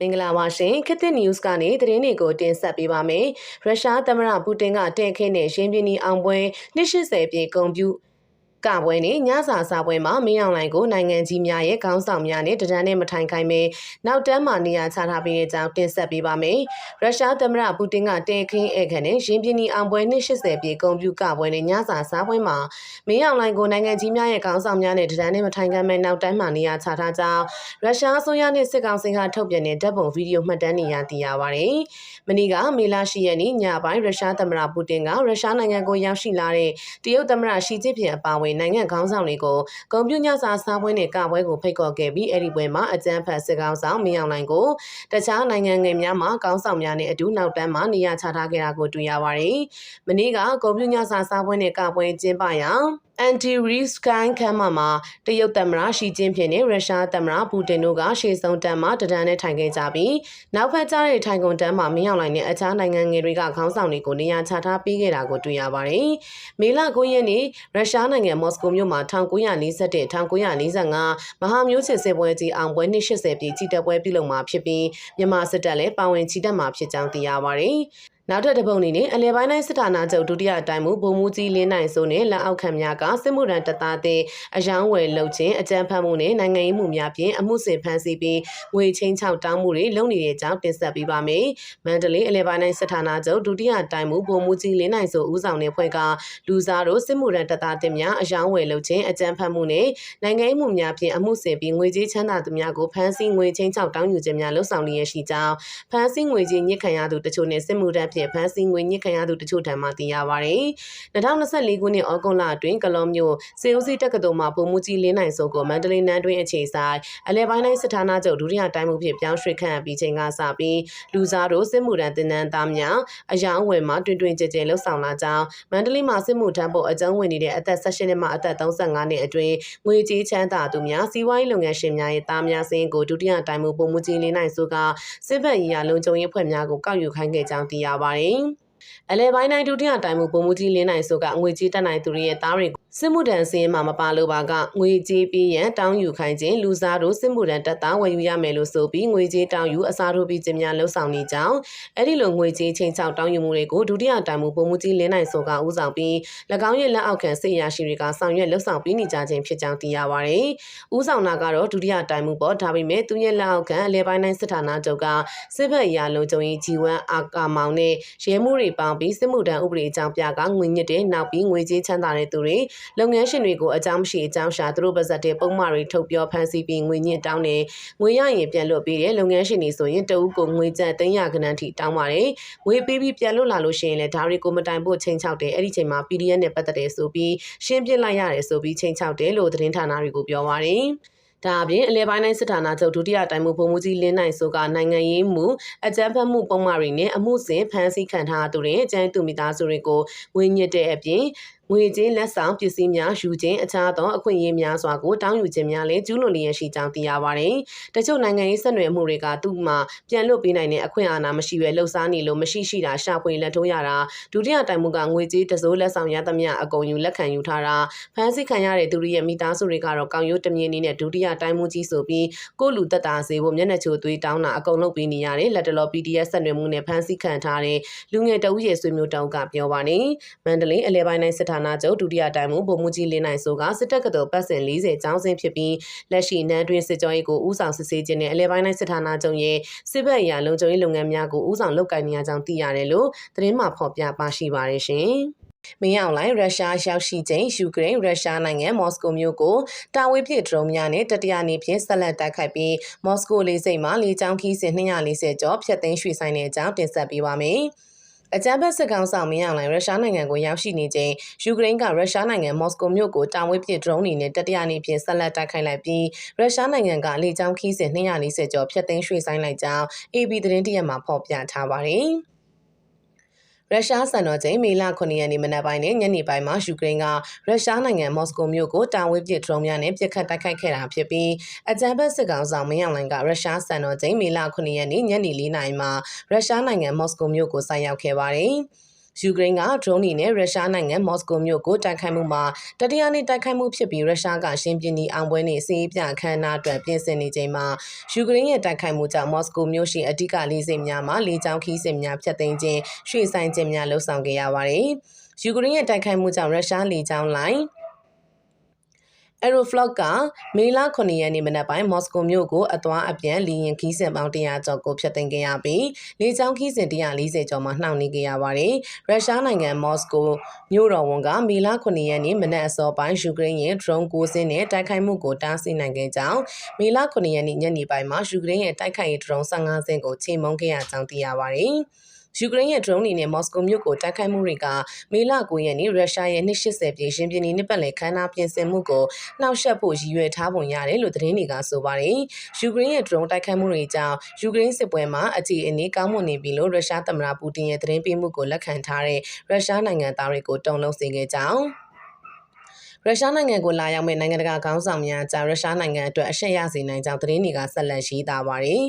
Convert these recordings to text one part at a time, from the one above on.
မင်္ဂလာပါရှင်ခစ်သစ် news ကနေသတင်းတွေကိုတင်ဆက်ပေးပါမယ်ရုရှားသမ္မတပူတင်ကတင့်ခင်းနဲ့ရင်းပြင်းနီအောင်ပွဲ280ပြည့်ဂုံပြူ ကပွဲနဲ့ညစာစာပွဲမှာမင်းအောင်လှိုင်ကိုနိုင်ငံကြီးများရဲ့ခေါင်းဆောင်များနဲ့တဒန်းနဲ့မထိုင်ခိုင်းပဲနောက်တန်းမှာနေရာချထားပေးတဲ့အကြောင်းတင်ဆက်ပေးပါမယ်။ရုရှားသမ္မတပူတင်ကတဲခင်းဧကန်နဲ့ရင်းပြင်းနီအောင်ပွဲနဲ့80ပြည့်ကွန်ပျူတာပွဲနဲ့ညစာစာပွဲမှာမင်းအောင်လှိုင်ကိုနိုင်ငံကြီးများရဲ့ခေါင်းဆောင်များနဲ့တဒန်းနဲ့မထိုင်ခိုင်းပဲနောက်တန်းမှာနေရာချထားကြောင်းရုရှားအစိုးရနဲ့စစ်ကောင်စီကထုတ်ပြန်တဲ့ဓာတ်ပုံဗီဒီယိုမှတ်တမ်းတွေရသိရပါတယ်။မနေ့ကမေလ10ရက်နေ့ညပိုင်းရုရှားသမ္မတပူတင်ကရုရှားနိုင်ငံကိုရောက်ရှိလာတဲ့တရုတ်သမ္မတရှီကျင်းပင်အပါအဝင်နိုင်ငံခေါင်းဆောင်တွေကိုကွန်ပျူတာစာစားပွဲနဲ့ကပွဲကိုဖိတ်ခေါ်ခဲ့ပြီးအဲ့ဒီပွဲမှာအကြမ်းဖက်စစ်ကောင်ဆောင်မင်းအောင်လှိုင်ကိုတခြားနိုင်ငံငယ်များမှာခေါင်းဆောင်များနဲ့အတူနောက်တန်းမှာနေရာချထားခဲ့တာကိုတွေ့ရပါတယ်။မနေ့ကကွန်ပျူတာစာစားပွဲနဲ့ကပွဲကျင်းပရာအန်တီရီစကိုင်းခမ်းမှာမှာတရုတ်သမ္မတရှီကျင်းဖြစ်နဲ့ရုရှားသမ္မတပူတင်တို့ကရှေ့ဆုံးတန်းမှာတဒန်းနဲ့ထိုင်ခဲ့ကြပြီးနောက်ဖက်ကျတဲ့ထိုင်ကုန်တန်းမှာမင်းအောင်လှိုင်နဲ့အခြားနိုင်ငံငယ်တွေကခေါင်းဆောင်တွေကိုနေရာချထားပေးခဲ့တာကိုတွေ့ရပါတယ်။မေလ9ရက်နေ့ရုရှားနိုင်ငံမော်စကိုမြို့မှာ1941 1945မဟာမျိုးချစ်စစ်ပွဲကြီးအောင်ပွဲ280ပြည်ကြီးတပ်ပွဲပြုလုပ်မှာဖြစ်ပြီးမြန်မာစစ်တပ်လည်းပါဝင်ချီတက်မှာဖြစ်ကြောင်းသိရပါတယ်။ နောက်ထပ်တစ်ပုံအနေနဲ့အလဲပိုင်းတိုင်းစစ်ဌာနချုပ်ဒုတိယတိုင်မှုဗိုလ်မှူးကြီးလင်းနိုင်စိုးနဲ့လက်အောက်ခံများကစစ်မှုထမ်းတပ်သားတဲ့အယောင်းဝယ်လုပ်ခြင်းအကြမ်းဖက်မှုနဲ့နိုင်ငံရေးမှုများဖြင့်အမှုစစ်ဖမ်းဆီးပြီးငွေချင်းချောက်တောင်းမှုတွေလုပ်နေတဲ့အကြောင်းတင်ဆက်ပေးပါမယ်။မန္တလေးအလဲပိုင်းတိုင်းစစ်ဌာနချုပ်ဒုတိယတိုင်မှုဗိုလ်မှူးကြီးလင်းနိုင်စိုးဦးဆောင်တဲ့ဖွဲ့ကလူစားတို့စစ်မှုထမ်းတပ်သားတင်များအယောင်းဝယ်လုပ်ခြင်းအကြမ်းဖက်မှုနဲ့နိုင်ငံရေးမှုများဖြင့်အမှုစစ်ပြီးငွေကြေးချမ်းသာသူများကိုဖမ်းဆီးငွေချင်းချောက်တောင်းယူခြင်းများလှုပ်ဆောင်နေရရှိကြောင်းဖမ်းဆီးငွေကြေးညစ်ခံရသူတချို့နဲ့စစ်မှုထမ်းဖြင့်ဖမ်းဆီးငွေညစ်ခံရသူတချို့ထံမှသိရပါဗျ။2024ခုနှစ်ဩဂုတ်လအတွင်းကလောမျိုးစေဦးစီတက္ကသိုလ်မှပုံမှုကြီးလင်းနိုင်စုံကိုမန္တလေးနန်းတွင်းအခြေဆိုင်အလဲပိုင်းတိုင်းစစ်ဌာနချုပ်ဒုတိယတိုင်းမှုဖြစ်ပြောင်းရွှေ့ခန့်အပ်ပြီးချိန်ကစပြီးလူစားတို့စစ်မှုထမ်းတင်နန်းသားများအယောင်ဝယ်မှတွင်တွင်ကြဲကြဲလှုပ်ဆောင်လာကြောင်းမန္တလေးမှာစစ်မှုထမ်းဖို့အကြောင်းဝင်နေတဲ့အသက်16နှစ်မှအသက်35နှစ်အတွင်းငွေကြေးချမ်းသာသူများစီးပွားရေးလုပ်ငန်းရှင်များရဲ့သားများစင်းကိုဒုတိယတိုင်းမှုပုံမှုကြီးလင်းနိုင်စုကစစ်ဘက်ရေးရာလုံခြုံရေးဖွဲ့များကိုကောက်ယူခိုင်းခဲ့ကြောင်းသိရပါတယ်။ အလဲပိုင်းတိုင်းဒုတိယတိုင်မှုပုံမှုကြီးလင်းနိုင်ဆိုကငွေကြေးတက်နိုင်သူတွေရဲ့သားတွေကိုစစ်မှုထမ်းစင်းမှာမပါလို့ပါကငွေကြေးပြီးရန်တောင်းယူခိုင်းခြင်းလူစားတို့စစ်မှုထမ်းတက်သားဝယ်ယူရမယ်လို့ဆိုပြီးငွေကြေးတောင်းယူအစားထိုးပြီးခြင်းများလှုပ်ဆောင်နေကြောင်းအဲ့ဒီလိုငွေကြေးချိန်ချောက်တောင်းယူမှုတွေကိုဒုတိယတိုင်မှုပုံမှုကြီးလင်းနိုင်ဆိုကဦးဆောင်ပြီး၎င်းရဲ့လက်အောက်ခံစစ်ရရှိတွေကဆောင်ရွက်လှုပ်ဆောင်ပြီးနေကြခြင်းဖြစ်ကြောင်းသိရပါတယ်။ဦးဆောင်တာကတော့ဒုတိယတိုင်မှုပေါ့ဒါပေမဲ့သူရဲ့လက်အောက်ခံအလဲပိုင်းတိုင်းစစ်ဌာနချုပ်ကစစ်ဘက်ရာလုံခြုံရေးကြီးဝမ်းအာကာမောင်နဲ့ရဲမှုတွေပေါင်းပြီးစစ်မှုထမ်းဥပဒေအကြောင်းပြကငွေညစ်တဲ့နောက်ပြီးငွေကြေးချမ်းသာတဲ့သူတွေလုပ်ငန်းရှင်တွေကိုအကြောင်းမရှိအကြောင်းရှာသူတို့ပါဇက်တဲ့ပုံမှားတွေထုတ်ပြောဖန်ဆီးပြီးငွေညစ်တောင်းတယ်ငွေရရင်ပြန်လွတ်ပေးတယ်လုပ်ငန်းရှင်တွေဆိုရင်တအုပ်ကိုငွေကျပ်300ခန်းထိတောင်းပါတယ်ငွေပေးပြီးပြန်လွတ်လာလို့ရှိရင်လည်းဒါတွေကိုမတိုင်ဖို့ချိန်ချောက်တယ်အဲ့ဒီချိန်မှာ PDF နဲ့ပတ်သက်တယ်ဆိုပြီးရှင်းပြလိုက်ရတယ်ဆိုပြီးချိန်ချောက်တယ်လို့သတင်းဌာနတွေကိုပြောပါတယ် ဒါအပြင်အလဲပိုင်းတိုင်းစစ်ဌာနချုပ်ဒုတိယတိုင်မှုဗိုလ်မှူးကြီးလင်းနိုင်ဆိုကနိုင်ငံရေးမှုအကြမ်းဖက်မှုပုံမှားတွေနဲ့အမှုစဉ်ဖမ်းဆီးခံထားသူတွေအကြမ်းသူမိသားစုတွေကိုငွေညစ်တဲ့အပြင် ငွေကြေးလက်ဆောင်ပစ္စည်းများယူခြင်းအခြားသောအခွင့်အရေးများစွာကိုတောင်းယူခြင်းများလည်းကျူးလွန်လျက်ရှိကြောင်းသိရပါတယ်။တချို့နိုင်ငံရေးဆက်နွယ်မှုတွေကသူ့မှာပြန်လွတ်ပေးနိုင်တဲ့အခွင့်အာဏာမရှိဘဲလှုပ်ရှားနေလို့မရှိရှိတာရှာဖွေလက်ထိုးရတာဒုတိယတိုင်မှုကငွေကြေးတစိုးလက်ဆောင်ရသမျှအကုန်ယူလက်ခံယူထားတာဖမ်းဆီးခံရတဲ့သူတွေရဲ့မိသားစုတွေကတော့ကောင်းရိုးတမြင်နေနဲ့ဒုတိယတိုင်မှုကြီးဆိုပြီးကိုလူသက်တာစေဖို့မျက်နှာချိုသွေးတောင်းတာအကုန်လုပ်ပေးနေရတယ်လက်တလော PDF ဆက်နွယ်မှုနဲ့ဖမ်းဆီးခံထားတဲ့လူငယ်တအုပ်ရဲ့ဆွေမျိုးတောင်းကပြောပါနေမန္တလေးအလဲပိုင်းတိုင်းစစ်ဌာနချုပ်ဒုတိယတိုင်မှုဗိုလ်မှူးကြီးလင်းနိုင်ဆိုကစစ်တပ်ကတော်ပတ်စဉ်40ကျောင်းစင်းဖြစ်ပြီးလက်ရှိနန်းတွင်စစ်ကြောရေးကိုဦးဆောင်စစ်ဆေးခြင်းနဲ့အလဲပိုင်းတိုင်းစစ်ဌာနချုပ်ရဲ့စစ်ဘက်အရာလုံခြုံရေးလုပ်ငန်းများကိုဦးဆောင်လုပ်ကိုင်နေရကြောင်းသိရတယ်လို့သတင်းမှဖော်ပြပါရှိပါတယ်ရှင်။မင်းအောင်လိုင်းရုရှားရောက်ရှိချိန်ယူကရိန်းရုရှားနိုင်ငံမော်စကိုမြို့ကိုတာဝေးပြစ်ဒရုန်းများနဲ့တတိယနေ့ဖြင့်ဆက်လက်တိုက်ခိုက်ပြီးမော်စကိုလေဆိပ်မှာလေကြောင်းခီးစဉ်240ကျော်ဖျက်သိမ်းရွှေ့ဆိုင်တဲ့အကြောင်းတင်ဆက်ပေးပါမယ်။ အကြမ်းဖက်စစ်ကောင်ဆောင်မင်းအောင်လှိုင်ရုရှားနိုင်ငံကိုရောက်ရှိနေချိန်ယူကရိန်းကရုရှားနိုင်ငံမော်စကိုမြို့ကိုတာဝေးပစ်ဒရုန်းတွေနဲ့တတိယနေ့ဖြင့်ဆက်လက်တိုက်ခိုက်လိုက်ပြီးရုရှားနိုင်ငံကလေကြောင်းခီးစဉ်240ကျော်ဖျက်သိမ်းရွှေ့ဆိုင်းလိုက်ကြောင်း AB သတင်းတရက်မှာဖော်ပြထားပါတယ်။ ရုရှားစံတော်ချိန်မေလ9ရက်နေ့မနက်ပိုင်းနဲ့ညနေပိုင်းမှာယူကရိန်းကရုရှားနိုင်ငံမော်စကိုမြို့ကိုတာဝေးပစ်ဒရုန်းများနဲ့ပစ်ခတ်တိုက်ခိုက်ခဲ့တာဖြစ်ပြီးအကြံဖက်စစ်ကောင်ဆောင်မင်းအောင်လှိုင်ကရုရှားစံတော်ချိန်မေလ9ရက်နေ့ညနေ4နာရီမှာရုရှားနိုင်ငံမော်စကိုမြို့ကိုဆိုက်ရောက်ခဲ့ပါတယ်။ ယူကရိန်းကဒရုန်းတွေနဲ့ရုရှားနိုင်ငံမော်စကိုမြို့ကိုတိုက်ခိုက်မှုမှာတတိယနေ့တိုက်ခိုက်မှုဖြစ်ပြီးရုရှားကရှင်းပြနီအောင်ပွဲနဲ့စီးပြအခမ်းအနားအတွက်ပြင်ဆင်နေချိန်မှာယူကရိန်းရဲ့တိုက်ခိုက်မှုကြောင့်မော်စကိုမြို့ရှိအဓိကလေးစိတ်များမှာလေကြောင်းခီးစစ်များဖျက်သိမ်းခြင်းရွှေ့ဆိုင်းခြင်းများလှုပ်ဆောင်ခဲ့ရပါတယ်။ယူကရိန်းရဲ့တိုက်ခိုက်မှုကြောင့်ရုရှားလေကြောင်းလိုင်း Aeroflot ကမေလ9ရက်နေ့မနက်ပိုင်းမော်စကိုမြို့ကိုအသွားအပြန်လေယာဉ်ခီးစဉ်ပေါင်း100ကျော်ကိုဖျက်သိမ်းခဲ့ရပြီးလေကြောင်းခီးစဉ်140ကျော်မှနှောင့်နှေးခဲ့ရပါတယ်။ရုရှားနိုင်ငံမော်စကိုမြို့တော်ဝန်ကမေလ9ရက်နေ့မနက်အစောပိုင်းယူကရိန်းရဲ့ drone 9စင်းနဲ့တိုက်ခိုက်မှုကိုတားဆီးနိုင်ခဲ့ကြောင်းမေလ9ရက်နေ့ညနေပိုင်းမှာယူကရိန်းရဲ့တိုက်ခိုက်ရေး drone 15စင်းကိုချိန်မုံခဲ့ရကြောင်းသိရပါတယ်။ ယူကရိန်းရဲ့ drone တွေနဲ့မော်စကိုမြို့ကိုတိုက်ခိုက်မှုတွေကမေလ9ရက်နေ့ရုရှားရဲ့280ပြည်ရှင်ပြည်နှစ်ပတ်လည်ခမ်းနားပြင်ဆင်မှုကိုနှောက်ယှက်ဖို့ရည်ရွယ်ထားပုံရတယ်လို့သတင်းတွေကဆိုပါတယ်။ယူကရိန်းရဲ့ drone တိုက်ခိုက်မှုတွေကြောင့်ယူကရိန်းစစ်ပွဲမှာအခြေအနေကောင်းမွန်နေပြီလို့ရုရှားသမ္မတပူတင်ရဲ့သတင်းပေးမှုကိုလက်ခံထားတဲ့ရုရှားနိုင်ငံသားတွေကိုတုံ့လုံစေခဲ့ကြောင်းရုရှားနိုင်ငံကိုလာရောက်မဲ့နိုင်ငံတကာခေါင်းဆောင်များကြားရုရှားနိုင်ငံအတွက်အရှက်ရစေနိုင်ကြောင်းသတင်းတွေကဆက်လက်ရေးသားပါတယ်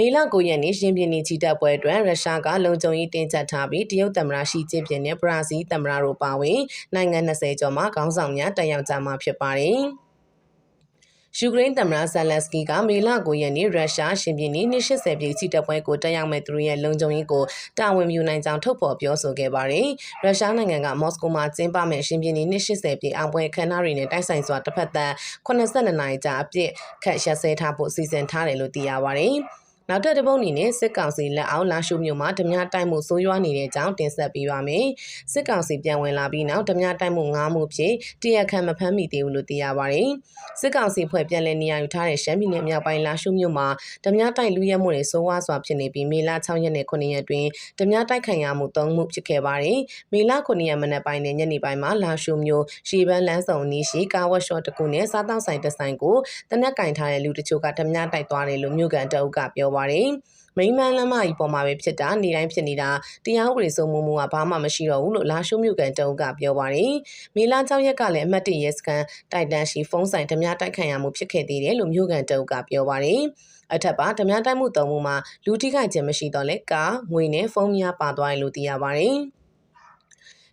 မေလ9ရက်နေ့ရှင်ပြင်းနီချီတက်ပွဲအတွက်ရုရှားကလုံခြုံရေးတင်းကျပ်ထားပြီးတရုတ်သမ္မတရှီကျင်းပင်နဲ့ဘရာဇီးသမ္မတတို့ပါဝင်နိုင်ငံ20ကျော်မှခေါင်းဆောင်များတက်ရောက်ကြမှာဖြစ်ပါတယ်။ယူကရိန်းသမ္မတဇလန်စကီကမေလ9ရက်နေ့ရုရှားရှင်ပြည်နေ့80ပြည်ချီတက်ပွဲကိုတက်ရောက်မဲ့သူတို့ရဲ့လုံခြုံရေးကိုတာဝန်ယူနိုင်ကြောင်းထုတ်ဖော်ပြောဆိုခဲ့ပါတယ်။ရုရှားနိုင်ငံကမော်စကိုမှာကျင်းပမဲ့ရှင်ပြည်နေ့80ပြည်အောင်ပွဲခမ်းနားတွေနဲ့တိုက်ဆိုင်စွာတစ်ဖက်သက်82နိုင်ကြာအပြစ်ခတ်ရက်စဲထားဖို့စီစဉ်ထားတယ်လို့သိရပါတယ်။ နောက်ထပ်တစ်ပုတ်အနေနဲ့စစ်ကောင်စီလက်အောက်လာရှုမြို့မှာဓမြတိုက်မှုဆိုးရွားနေတဲ့အကြောင်းတင်ဆက်ပေးပါမယ်။စစ်ကောင်စီပြန်ဝင်လာပြီးနောက်ဓမြတိုက်မှု၅မှုဖြစ်တရခန့်မဖမ်းမိသေးဘူးလို့သိရပါတယ်။စစ်ကောင်စီဖွဲ့ပြန်လည်နေရာယူထားတဲ့ရှမ်းပြည်နယ်မြောက်ပိုင်းလာရှုမြို့မှာဓမြတိုက်လူရဲမှုတွေဆိုးဝါးစွာဖြစ်နေပြီးမေလ6ရက်နဲ့9ရက်တွင်ဓမြတိုက်ခိုင်ရမှု၃မှုဖြစ်ခဲ့ပါတယ်။မေလ9ရက်မနက်ပိုင်းနဲ့ညနေပိုင်းမှာလာရှုမြို့ရှေးပန်းလန်းဆောင်နီးရှိကာဝတ်ရှော့တကူနဲ့စားတောက်ဆိုင်တစ်ဆိုင်ကိုတနက်ကင်ထားတဲ့လူတချို့ကဓမြတိုက်သွားတယ်လို့မြို့ကန်တအုပ်ကပြောပါတယ်။မိန်းမလမ်းမကြီးပေါ်မှာပဲဖြစ်တာနေတိုင်းဖြစ်နေတာတရားဥပဒေစိုးမိုးမှုကဘာမှမရှိတော့ဘူးလို့လာရှုမြို့ကန်တုံးကပြောပါတယ်။မေလာ6ရက်ကလည်းအမှတ်တရဲစကန်တိုက်တန်းရှိဖုန်းဆိုင်ဓမြတိုက်ခံရမှုဖြစ်ခဲ့သေးတယ်လို့မြို့ကန်တုံးကပြောပါတယ်။အထက်ပါဓမြတိုက်မှုတုံးမှုမှာလူထိခိုက်ခြင်းမရှိတော့လဲကာငွေနဲ့ဖုန်းများပါသွားတယ်လို့သိရပါတယ်။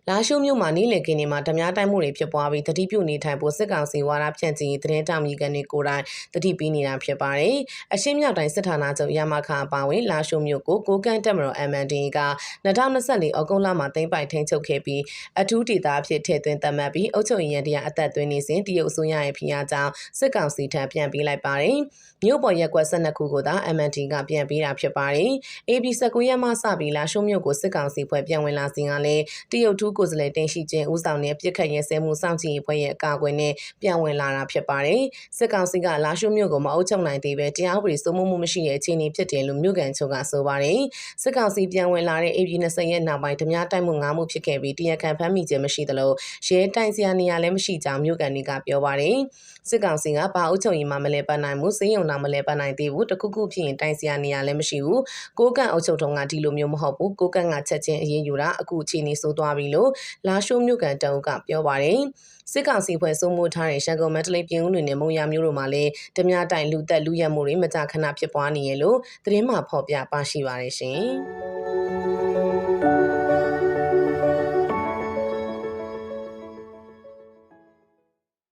လာရှုမြို့မှာနေလည်ကင်းနေမှာဓမြတိုက်မှုတွေဖြစ်ပွားပြီးတတိပြုနေထိုင်ဖို့စစ်ကောင်စီဝါဒဖြန့်ချီသတင်းတောင်ကြီးကနေကိုယ်တိုင်တတိပေးနေတာဖြစ်ပါတယ်။အရှင်းမြောက်တိုင်းစစ်ဌာနချုပ်ရမခအပါဝင်လာရှုမြို့ကိုကိုကန့်တက်မတော် MND က2024ဩဂုတ်လမှာသိမ်းပိုက်ထိန်းချုပ်ခဲ့ပြီးအထူးဒေသအဖြစ်ထည့်သွင်းသတ်မှတ်ပြီးအုပ်ချုပ်ရေးရန်တရားအသက်သွင်းနေစဉ်တရုတ်အစိုးရရဲ့ဖိအားကြောင့်စစ်ကောင်စီထံပြန်ပေးလိုက်ပါတယ်။မြို့ပေါ်ရက်ကွက်12ခုကိုသာ MND ကပြန်ပေးတာဖြစ်ပါတယ်။ AB 19ရက်မှစပြီးလာရှုမြို့ကိုစစ်ကောင်စီဖွဲ့ပြန်ဝင်လာစဉ်ကလည်းတရုတ်ထူးကိုယ်စားလှယ်တင်ရှိခြင်းဦးဆောင်တဲ့ပြစ်ခတ်ရဲစဲမှုစောင့်ကြည့်ရေးဖွဲ့ရဲ့အကာအကွယ်နဲ့ပြန်ဝင်လာတာဖြစ်ပါတယ်။စစ်ကောင်စီကလာရှုမြို့ကိုမအုပ်ချုပ်နိုင်သေးပဲတရားဥပဒေစိုးမိုးမှုမရှိတဲ့အခြေအနေဖြစ်တယ်လို့မြို့ကန်ချုပ်ကဆိုပါတယ်။စစ်ကောင်စီပြန်ဝင်လာတဲ့ AB 20ရက်နောက်ပိုင်းဓမြတိုက်မှု၅မှုဖြစ်ခဲ့ပြီးတရားခံဖမ်းမိခြင်းမရှိသလိုရဲတိုင်စရာနေရာလည်းမရှိကြောင်းမြို့ကန်တွေကပြောပါတယ်။စစ်ကောင်စီကဘာအုပ်ချုပ်ရေးမှမလဲပတ်နိုင်မှုစင်းရုံနာမလဲပတ်နိုင်သေးဘူးတခုခုဖြစ်ရင်တိုင်စရာနေရာလည်းမရှိဘူး။ကိုကန့်အုပ်ချုပ်ထုံးကဒီလိုမျိုးမဟုတ်ဘူး။ကိုကန့်ကချက်ချင်းအရေးယူတာအခုအခြေအနေဆိုးသွားပြီလို့လာရှိုးမြို့ကန်တအုပ်ကပြောပါတယ်စစ်ကောင်စီဖွဲ့စိုးမိုးထားတဲ့ရန်ကုန်မန္တလေးပြည်ဦးလွင်နဲ့မုံရမြို့တို့မှာလည်းဓမြတိုင်လူသက်လူရက်မှုတွေမကြာခဏဖြစ်ပွားနေရလို့သတင်းမှဖော်ပြပါရှိပါတယ်ရှင်။